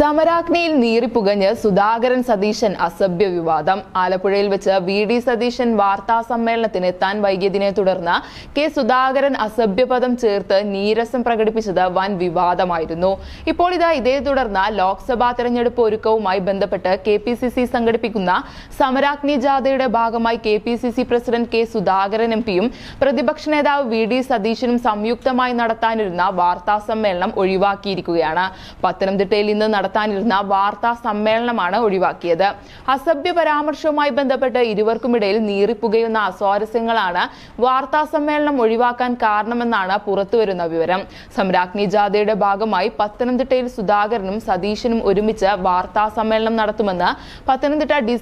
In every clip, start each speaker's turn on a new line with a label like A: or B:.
A: സമരാഗ്നിയിൽ നീറിപ്പുകഞ്ഞ് സുധാകരൻ സതീശൻ അസഭ്യ വിവാദം. ആലപ്പുഴയിൽ വെച്ച് വി ഡി സതീശൻ വാർത്താ സമ്മേളനത്തിന് എത്താൻ വൈകിയതിനെ തുടർന്ന് കെ സുധാകരൻ അസഭ്യപദം ചേർത്ത് നീരസം പ്രകടിപ്പിച്ചത് വൻ വിവാദമായിരുന്നു. ഇപ്പോൾ ഇതാ ഇതേ തുടർന്ന് ലോക്സഭാ തെരഞ്ഞെടുപ്പ് ഒരുക്കവുമായി ബന്ധപ്പെട്ട് കെ പി സി സി സംഘടിപ്പിക്കുന്ന സമരാഗ്നി ജാഥയുടെ ഭാഗമായി K P C C president K Sudhakaran M പിയും പ്രതിപക്ഷ നേതാവ് വി ഡി സതീശനും സംയുക്തമായി നടത്താനിരുന്ന വാർത്താ സമ്മേളനം ഒഴിവാക്കിയിരിക്കുകയാണ്. പത്തനംതിട്ടയിൽ ഇന്ന് നടത്താനിരുന്ന വാർത്താ സമ്മേളനമാണ് ഒഴിവാക്കിയത്. അസഭ്യ പരാമർശവുമായി ബന്ധപ്പെട്ട് ഇരുവർക്കുമിടയിൽ നീറിപ്പുകയുന്ന അസ്വാരസ്യങ്ങളാണ് വാർത്താ സമ്മേളനം ഒഴിവാക്കാൻ കാരണമെന്നാണ് പുറത്തുവരുന്ന വിവരം. സമരാഗ്നി ജാഥയുടെ ഭാഗമായി പത്തനംതിട്ടയിൽ സുധാകരനും സതീശനും ഒരുമിച്ച് വാർത്താ സമ്മേളനം നടത്തുമെന്ന് പത്തനംതിട്ട ഡി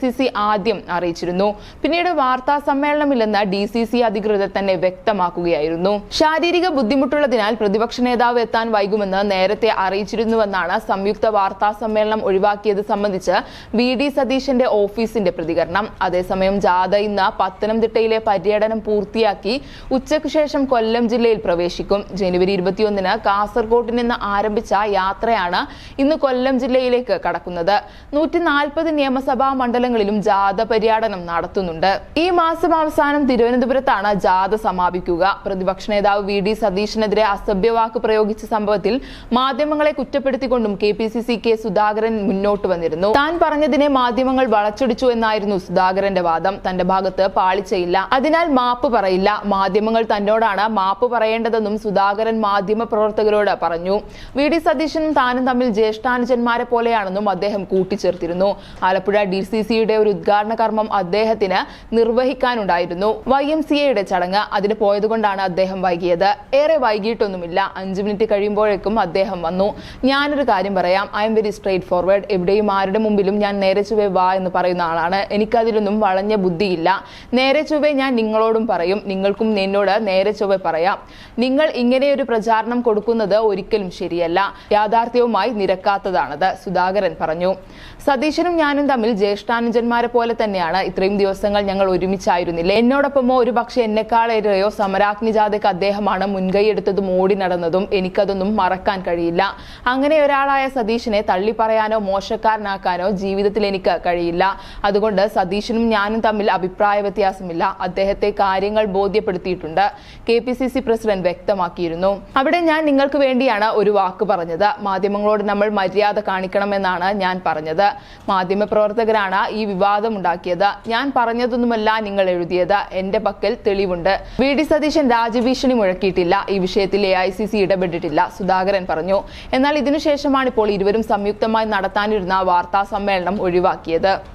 A: ആദ്യം അറിയിച്ചിരുന്നു. പിന്നീട് വാർത്താ സമ്മേളനമില്ലെന്ന് ഡി സി സി അധികൃതർ തന്നെ വ്യക്തമാക്കുകയായിരുന്നു. ശാരീരിക ബുദ്ധിമുട്ടുള്ളതിനാൽ പ്രതിപക്ഷ നേതാവ് എത്താൻ വൈകുമെന്ന് നേരത്തെ അറിയിച്ചിരുന്നുവെന്നാണ് സംയുക്ത വാർത്താ സമ്മേളനം ഒഴിവാക്കിയത് സംബന്ധിച്ച് വി ഡി സതീശന്റെ ഓഫീസിന്റെ പ്രതികരണം. അതേസമയം ജാഥ ഇന്ന് പത്തനംതിട്ടയിലെ പര്യടനം പൂർത്തിയാക്കി ഉച്ചയ്ക്ക് ശേഷം കൊല്ലം ജില്ലയിൽ പ്രവേശിക്കും. ജനുവരി ഇരുപത്തിയൊന്നിന് കാസർകോട്ട് നിന്ന് ആരംഭിച്ച യാത്രയാണ് ഇന്ന് കൊല്ലം ജില്ലയിലേക്ക് കടക്കുന്നത്. നൂറ്റി നാൽപ്പത് നിയമസഭാ മണ്ഡലങ്ങളിലും ജാഥ പര്യടനം നടത്തുന്നുണ്ട്. ഈ മാസം അവസാനം തിരുവനന്തപുരത്താണ് ജാഥ സമാപിക്കുക. പ്രതിപക്ഷ നേതാവ് വി ഡി സതീശനെതിരെ അസഭ്യവാക്ക് പ്രയോഗിച്ച സംഭവത്തിൽ മാധ്യമങ്ങളെ കുറ്റപ്പെടുത്തിക്കൊണ്ടും K P C C K Sudhakaran മുന്നോട്ട് വന്നിരുന്നു. താൻ പറഞ്ഞതിനെ മാധ്യമങ്ങൾ വളച്ചൊടിച്ചു എന്നായിരുന്നു സുധാകരന്റെ വാദം. തന്റെ ഭാഗത്ത് പാളിച്ചയില്ല. അതിനാൽ മാപ്പ് പറയില്ല. മാധ്യമങ്ങൾ തന്നോടാണ് മാപ്പ് പറയേണ്ടതെന്നും സുധാകരൻ മാധ്യമ പ്രവർത്തകരോട് പറഞ്ഞു. വി ഡി സതീശനും താനും തമ്മിൽ ജ്യേഷ്ഠാനുജന്മാരെ പോലെയാണെന്നും അദ്ദേഹം കൂട്ടിച്ചേർത്തിരുന്നു. ആലപ്പുഴ ഡി സി സിയുടെ ഒരു ഉദ്ഘാടന കർമ്മം അദ്ദേഹത്തിന് നിർവഹിക്കാനുണ്ടായിരുന്നു. വൈ എം സി എയുടെ ചടങ്ങ് അതിന് പോയതുകൊണ്ടാണ് അദ്ദേഹം വൈകിയത്. ഏറെ വൈകിട്ടൊന്നുമില്ല. അഞ്ചു മിനിറ്റ് കഴിയുമ്പോഴേക്കും അദ്ദേഹം വന്നു. ഞാനൊരു കാര്യം പറയാം. I M very straightforward എവിടെയും ആരുടെ മുമ്പിലും ഞാൻ നേരെ ചുവേ വാ എന്ന് പറയുന്ന ആളാണ്. എനിക്കതിലൊന്നും വളഞ്ഞ ബുദ്ധിയില്ല. നേരെ ചുവേ ഞാൻ നിങ്ങളോടും പറയും. നിങ്ങൾക്കും എന്നോട് നേരെ ചുവേ പറയാം. നിങ്ങൾ ഇങ്ങനെയൊരു പ്രചാരണം കൊടുക്കുന്നത് ഒരിക്കലും ശരിയല്ല. യാഥാർത്ഥ്യവുമായി നിരക്കാത്തതാണത് സുധാകരൻ പറഞ്ഞു. സതീശനും ഞാനും തമ്മിൽ ജ്യേഷ്ഠാനുജന്മാരെ പോലെ തന്നെയാണ്. ഇത്രയും ദിവസങ്ങൾ ഞങ്ങൾ ഒരുമിച്ചായിരുന്നില്ല? എന്നോടൊപ്പമോ ഒരു പക്ഷെ എന്നെക്കാളേറെയോ സമരാഗ്നി അദ്ദേഹമാണ് അദ്ദേഹമാണ് മുൻകൈയെടുത്തതും ഓടി നടന്നതും എനിക്കതൊന്നും മറക്കാൻ കഴിയില്ല. അങ്ങനെ ഒരാളായ സതീശനെ തള്ളി പറയാനോ മോശക്കാരനാക്കാനോ ജീവിതത്തിൽ എനിക്ക് കഴിയില്ല. അതുകൊണ്ട് സതീശനും ഞാനും തമ്മിൽ അഭിപ്രായ വ്യത്യാസമില്ല. അദ്ദേഹത്തെ കാര്യങ്ങൾ ബോധ്യപ്പെടുത്തിയിട്ടുണ്ട്. K P C C president വ്യക്തമാക്കിയിരുന്നു. അവിടെ ഞാൻ നിങ്ങൾക്ക് വേണ്ടിയാണ് ഒരു വാക്ക് പറഞ്ഞത്. മാധ്യമങ്ങളോട് നമ്മൾ മര്യാദ കാണിക്കണമെന്നാണ് ഞാൻ പറഞ്ഞത്. മാധ്യമപ്രവർത്തകരാണ് ഈ വിവാദം ഉണ്ടാക്കിയത് ഞാൻ പറഞ്ഞതൊന്നുമല്ല നിങ്ങൾ എഴുതിയത്. എന്റെ പക്കൽ തെളിവുണ്ട്. വി. ഡി. സതീശൻ രാജഭീഷണി മുഴക്കിയിട്ടില്ല. ഈ വിഷയത്തിൽ എ ഐ സി സി ഇടപെട്ടിട്ടില്ല. സുധാകരൻ പറഞ്ഞു. എന്നാൽ ഇതിനുശേഷമാണ് ഇപ്പോൾ ഇരുവരും സംയുക്തമായി നടത്താനിരുന്ന വാർത്താ സമ്മേളനം ഒഴിവാക്കിയത്